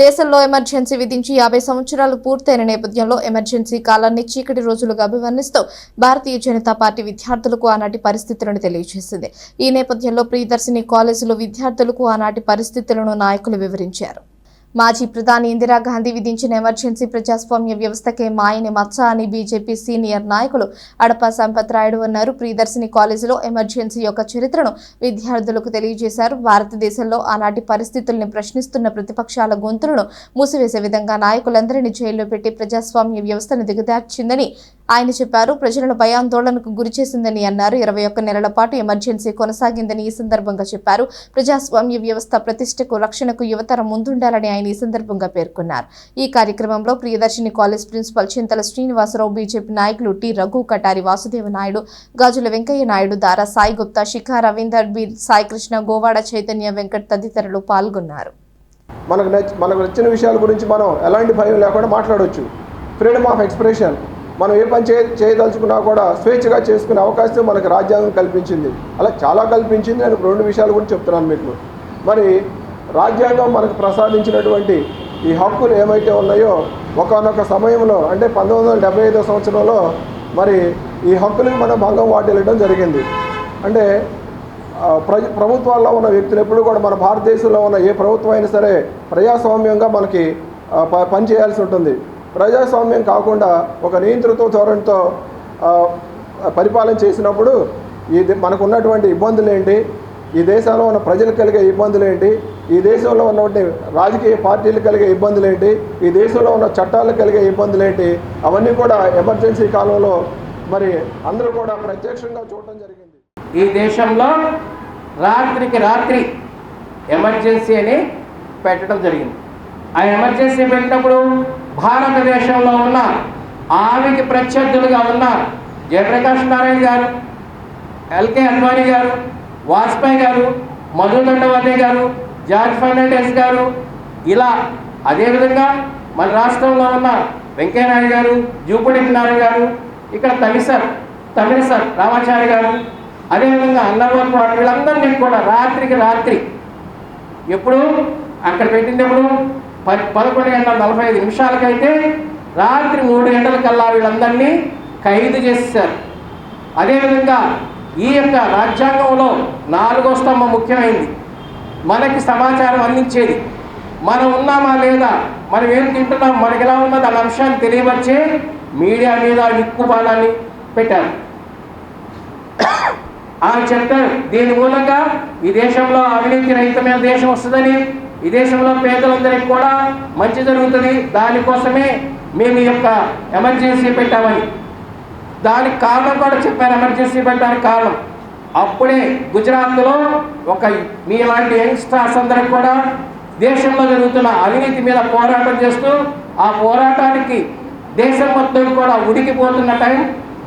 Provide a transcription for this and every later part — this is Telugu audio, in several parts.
దేశంలో ఎమర్జెన్సీ విధించి యాభై సంవత్సరాలు పూర్తయిన నేపథ్యంలో ఎమర్జెన్సీ కాలాన్ని చీకటి రోజులుగా అభివర్ణిస్తూ భారతీయ జనతా పార్టీ విద్యార్థులకు ఆనాటి పరిస్థితులను తెలియజేసింది. ఈ నేపథ్యంలో ప్రియదర్శిని కాలేజీలో విద్యార్థులకు ఆనాటి పరిస్థితులను నాయకులు వివరించారు. మాజీ ప్రధాని ఇందిరాగాంధీ విధించిన ఎమర్జెన్సీ ప్రజాస్వామ్య వ్యవస్థకే మాయని మచ్చ అని బీజేపీ సీనియర్ నాయకులు అడప సంపత్ రాయుడు అన్నారు. ప్రియదర్శిని కాలేజీలో ఎమర్జెన్సీ యొక్క చరిత్రను విద్యార్థులకు తెలియజేశారు. భారతదేశంలో ఆనాటి పరిస్థితుల్ని ప్రశ్నిస్తున్న ప్రతిపక్షాల గొంతులను మూసివేసే విధంగా నాయకులందరినీ జైల్లో పెట్టి ప్రజాస్వామ్య వ్యవస్థను దిగదార్చిందని ఆయన చెప్పారు ప్రజలను భయాందోళనకు గురి చేసిందని అన్నారు. ఇరవై ఒక్క నెలల పాటు ఎమర్జెన్సీ కొనసాగిందని ఈ సందర్భంగా చెప్పారు. ప్రజాస్వామ్య వ్యవస్థ ప్రతిష్టకు రక్షణకు యువతరం ముందుండాలని ఆయన ఈ సందర్భంగా పేర్కొన్నారు. ఈ కార్యక్రమంలో Priyadarshini college principal Chintala Srinivasarao B J P నాయకులు టి రఘు కటారి వాసుదేవ నాయుడు గాజుల వెంకయ్య నాయుడు దారా సాయి గుప్తా శిఖా రవీందర్ బి సాయి కృష్ణ గోవాడ చైతన్య వెంకట్ తదితరులు పాల్గొన్నారు. మనకు మనకు నచ్చిన విషయాల గురించి మనం ఎలాంటి భయం లేకుండా మాట్లాడవచ్చు ఫ్రీడమ్ ఆఫ్ ఎక్స్ప్రెషన్ మనం ఏ పని చేయ చేయదలుచుకున్నా కూడా స్వేచ్ఛగా చేసుకునే అవకాశం మనకు రాజ్యాంగం కల్పించింది. అలా చాలా కల్పించింది. నేను రెండు విషయాలు కూడా చెప్తున్నాను మీకు. మరి రాజ్యాంగం మనకు ప్రసాదించినటువంటి ఈ హక్కులు ఏమైతే ఉన్నాయో ఒకనొక సమయంలో అంటే పంతొమ్మిది వందల డెబ్బై ఐదో సంవత్సరంలో మరి ఈ హక్కులకు మనం భంగం వాటిల్లడం జరిగింది. అంటే ప్ర ప్రభుత్వాల్లో ఉన్న వ్యక్తులు ఎప్పుడు కూడా మన భారతదేశంలో ఉన్న ఏ ప్రభుత్వం అయినా సరే ప్రజాస్వామ్యంగా మనకి పనిచేయాల్సి ఉంటుంది. ప్రజాస్వామ్యం కాకుండా ఒక నియంత్రిత ధోరణితో పరిపాలన చేసినప్పుడు ఈ మనకు ఉన్నటువంటి ఇబ్బందులు ఏంటి ఈ దేశంలో ఉన్న ప్రజలకు కలిగే ఇబ్బందులు ఏంటి ఈ దేశంలో ఉన్నటువంటి రాజకీయ పార్టీలు కలిగే ఇబ్బందులు ఏంటి ఈ దేశంలో ఉన్న చట్టాలు కలిగే ఇబ్బందులు ఏంటి అవన్నీ కూడా ఎమర్జెన్సీ కాలంలో మరి అందరూ కూడా ప్రత్యక్షంగా చూడటం జరిగింది. ఈ దేశంలో రాత్రికి రాత్రి ఎమర్జెన్సీ అని పెట్టడం జరిగింది. ఆ ఎమర్జెన్సీ పెట్టినప్పుడు భారతదేశంలో ఉన్న ఆమెకి ప్రత్యర్థులుగా ఉన్న జయప్రకాష్ నారాయణ గారు ఎల్కే అద్వానీ గారు వాజ్పేయి గారు మధు దండవతి గారు జార్జ్ ఫర్నాండెస్ గారు ఇలా అదేవిధంగా మన రాష్ట్రంలో ఉన్న వెంకయ్యనాయుడు గారు జూపడి నారాయణ గారు ఇక్కడ తమిసర్ తమిళసర్ రామాచారి గారు అదేవిధంగా అన్నవరపు వీళ్ళందరినీ కూడా రాత్రికి రాత్రి ఎప్పుడు అక్కడ పెట్టినప్పుడు పదకొండు గంటల నలభై ఐదు నిమిషాలకైతే రాత్రి మూడు గంటలకల్లా వీళ్ళందరినీ ఖైదు చేశారు అదేవిధంగా ఈ యొక్క రాజ్యాంగంలో నాలుగో స్తంభం ముఖ్యమైంది. మనకి సమాచారం అందించేది మనం ఉన్నామా లేదా మనం ఏం తింటున్నాం మనకి ఎలా ఉన్నది అన్న అంశాన్ని తెలియవచ్చే మీడియా మీద నిక్కుపాలని పెట్టారు. ఆయన చెప్తారు దీని మూలంగా ఈ దేశంలో అవినీతి రహితమైన దేశం వస్తుందని ఈ దేశంలో పేదలందరికీ కూడా మంచి జరుగుతుంది. దానికోసమే మేము ఈ యొక్క ఎమర్జెన్సీ పెట్టామని. దానికి కారణం కూడా చెప్పారు ఎమర్జెన్సీ పెట్టడానికి కారణం. అప్పుడే గుజరాత్లో ఒక మీ లాంటి యంగ్స్టర్స్ అందరికి కూడా దేశంలో జరుగుతున్న అవినీతి మీద పోరాటం చేస్తూ ఆ పోరాటానికి దేశం మొత్తం కూడా ఉడికిపోతున్న టైం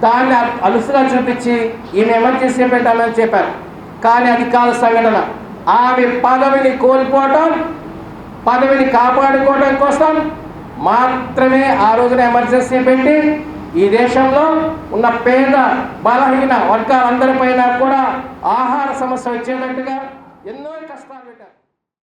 దాన్ని అలుసుగా చూపించి ఈమె ఎమర్జెన్సీ పెట్టాలని చెప్పారు. కానీ అది కాదు సంఘటన. ఆమె పదవిని కోల్పోవటం పదవిని కాపాడుకోవడం కోసం మాత్రమే ఆ రోజున ఎమర్జెన్సీ పెట్టి ఈ దేశంలో ఉన్న పేద బలహీన వర్గాలందరిపైన కూడా ఆహార సమస్య వచ్చేటట్టుగా ఎన్నో కష్టాలు పెట్టారు.